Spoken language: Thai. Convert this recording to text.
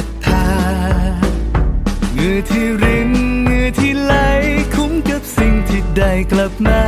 ทธา เงื่อที่รินเหงื่อที่ไหลคุ้มกับสิ่งที่ได้กลับมา